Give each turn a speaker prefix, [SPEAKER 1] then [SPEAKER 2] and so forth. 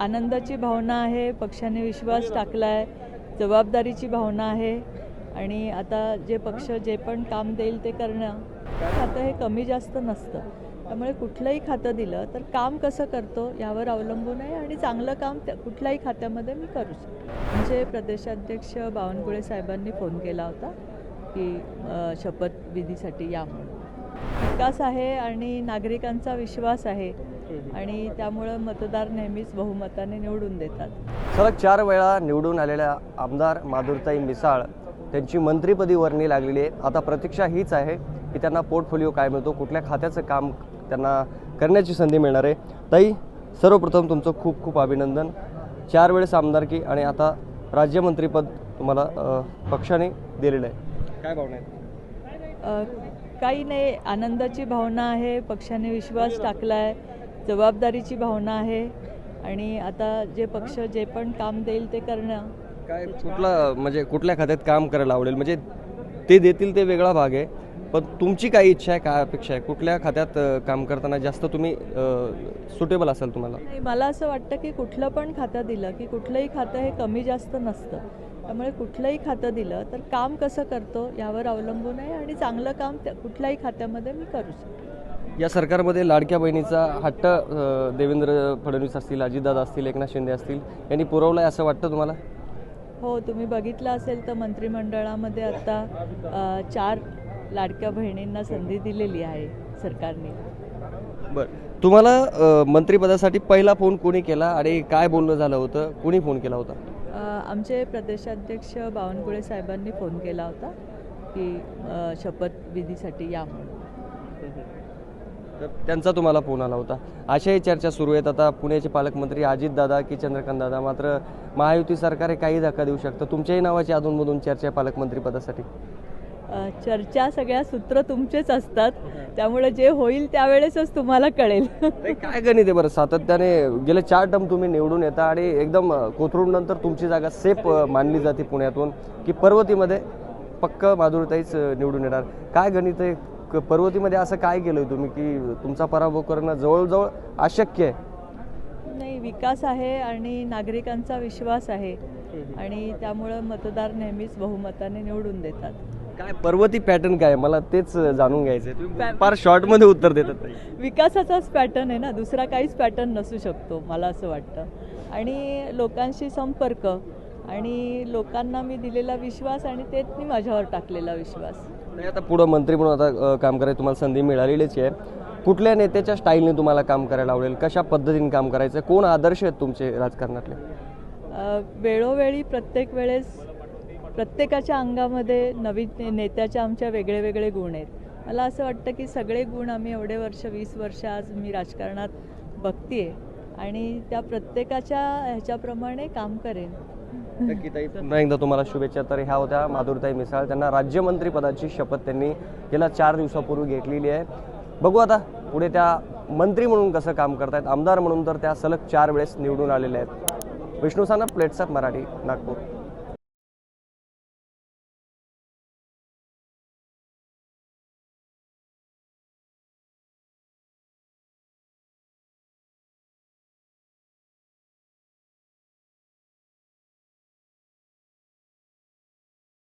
[SPEAKER 1] आनंदाची भावना आहे पक्षाने विश्वास टाकला आहे जबाबदारीची भावना आहे आणि आता जे पक्ष जे पण काम देईल ते करणं खातं हे कमी जास्त नसतं. त्यामुळे कुठलंही खातं दिलं तर काम कसं करतो यावर अवलंबून आहे आणि चांगलं काम त्या कुठल्याही खात्यामध्ये मी करू शकतो. म्हणजे प्रदेशाध्यक्ष बावनकुळे साहेबांनी फोन केला होता की शपथविधीसाठी या म्हणून. विकास आहे आणि नागरिकांचा विश्वास आहे. आणि त्यामुळं मतदार नेहमीच बहुमताने निवडून देतात.
[SPEAKER 2] सलग चार वेळा निवडून आलेल्या आमदार माधुरताई मिसाळ त्यांची मंत्रिपदी वर्णी लागलेली आहे. आता प्रतीक्षा हीच आहे की त्यांना पोर्टफोलिओ काय मिळतो कुठल्या खात्याचं काम त्यांना करण्याची संधी मिळणार आहे. ताई सर्वप्रथम तुमचं खूप खूप अभिनंदन. चार वेळेस आमदारकी आणि आता राज्यमंत्रीपद तुम्हाला पक्षाने दिलेलं आहे. काय भावना आहे
[SPEAKER 1] काही नाही आनंदाची भावना आहे पक्षाने विश्वास टाकला आहे जबाबदारीची भावना आहे आणि आता जे पक्ष जे पण काम देईल ते करणं.
[SPEAKER 2] काय कुठला म्हणजे कुठल्या खात्यात काम करायला आवडेल? म्हणजे ते देतील ते वेगळा भाग आहे. पण तुमची काय इच्छा आहे काय अपेक्षा आहे? कुठल्या खात्यात काम करताना जास्त तुम्ही सुटेबल असाल तुम्हाला?
[SPEAKER 1] नाही मला असं वाटतं की कुठलं पण खातं दिलं की कुठलंही खातं हे कमी जास्त नसतं. त्यामुळे कुठलंही खातं दिलं तर काम कसं करतो यावर अवलंबून आहे आणि चांगलं काम त्या कुठल्याही खात्यामध्ये मी करू शकतो.
[SPEAKER 2] या सरकारमध्ये लाडक्या बहिणीचा हट्ट देवेंद्र फडणवीस असतील अजितदादा असतील एकनाथ शिंदे असतील यांनी पुरवला आहे असं वाटतं तुम्हाला?
[SPEAKER 1] हो तुम्ही बघितलं असेल तर मंत्रिमंडळामध्ये आता चार लाडक्या बहिणींना संधी दिलेली आहे सरकारने.
[SPEAKER 2] बरं. तुम्हाला मंत्रिपदासाठी पहिला फोन कोणी केला आणि काय बोलणं झालं होतं? कोणी फोन केला होता?
[SPEAKER 1] आमचे प्रदेशाध्यक्ष बावनकुळे साहेबांनी फोन केला होता की शपथविधीसाठी या म्हणून.
[SPEAKER 2] तर त्यांचा तुम्हाला फोन आला होता. अशाही चर्चा सुरू आहेत. आता पुण्याचे पालकमंत्री अजितदादा की चंद्रकांतदादा मात्र महायुती सरकार हे काही धक्का देऊ शकतं. तुमच्याही नावाची अधूनमधून चर्चा आहे पालकमंत्रीपदासाठी
[SPEAKER 1] चर्चा सगळ्या सूत्र तुमचेच असतात. त्यामुळे जे होईल त्यावेळेसच तुम्हाला कळेल.
[SPEAKER 2] काय गणित आहे बरं? सातत्याने गेले चार टर्म तुम्ही निवडून येता आणि एकदम कोथरूड नंतर तुमची जागा सेफ मानली जाते पुण्यातून की पर्वतीमध्ये पक्क माधुरताईच निवडून येणार. काय गणित आहे? क- पर्वतीमध्ये असं काय केलंय तुम्ही की तुमचा पराभव करणं जवळजवळ अशक्य आहे?
[SPEAKER 1] नाही विकास आहे आणि नागरिकांचा विश्वास आहे. आणि त्यामुळं मतदार नेहमीच बहुमताने निवडून देतात.
[SPEAKER 2] काय पर्वती पॅटर्न काय? मला तेच जाणून घ्यायचंय. तुम्ही फार शॉर्टमध्ये उत्तर देतात.
[SPEAKER 1] विकासाचाच पॅटर्न आहे ना. दुसरा काहीच पॅटर्न नसू शकतो मला असं वाटतं. आणि लोकांशी संपर्क आणि लोकांना मी दिलेला विश्वास आणि तेच मी माझ्यावर टाकलेला विश्वास.
[SPEAKER 2] नाही आता पुढं मंत्री म्हणून आता काम करायला तुम्हाला संधी मिळालेलीच आहे. कुठल्या नेत्याच्या स्टाईलने तुम्हाला काम करायला आवडेल? कशा पद्धतीने काम करायचं? कोण आदर्श आहेत तुमचे राजकारणातले?
[SPEAKER 1] वेळोवेळी प्रत्येक वेळेस प्रत्येकाच्या अंगामध्ये नवीन नेत्याच्या आमच्या वेगळे वेगळे गुण आहेत. मला असं वाटतं की सगळे गुण आम्ही एवढे वर्ष वीस वर्ष आज मी राजकारणात बघतीये आणि त्या प्रत्येकाच्या ह्याच्याप्रमाणे काम करेन.
[SPEAKER 2] नक्की पुन्हा एकदा तुम्हाला शुभेच्छा. तर ह्या होत्या माधुरताई मिसाळ. त्यांना राज्यमंत्री पदाची शपथ त्यांनी गेल्या चार दिवसापूर्वी घेतलेली आहे. बघू आता पुढे त्या मंत्री म्हणून कसं काम करतायत आमदार म्हणून तर त्या सलग चार वेळेस निवडून आलेल्या आहेत. विष्णू सानप प्लेट्सअप मराठी नागपूर.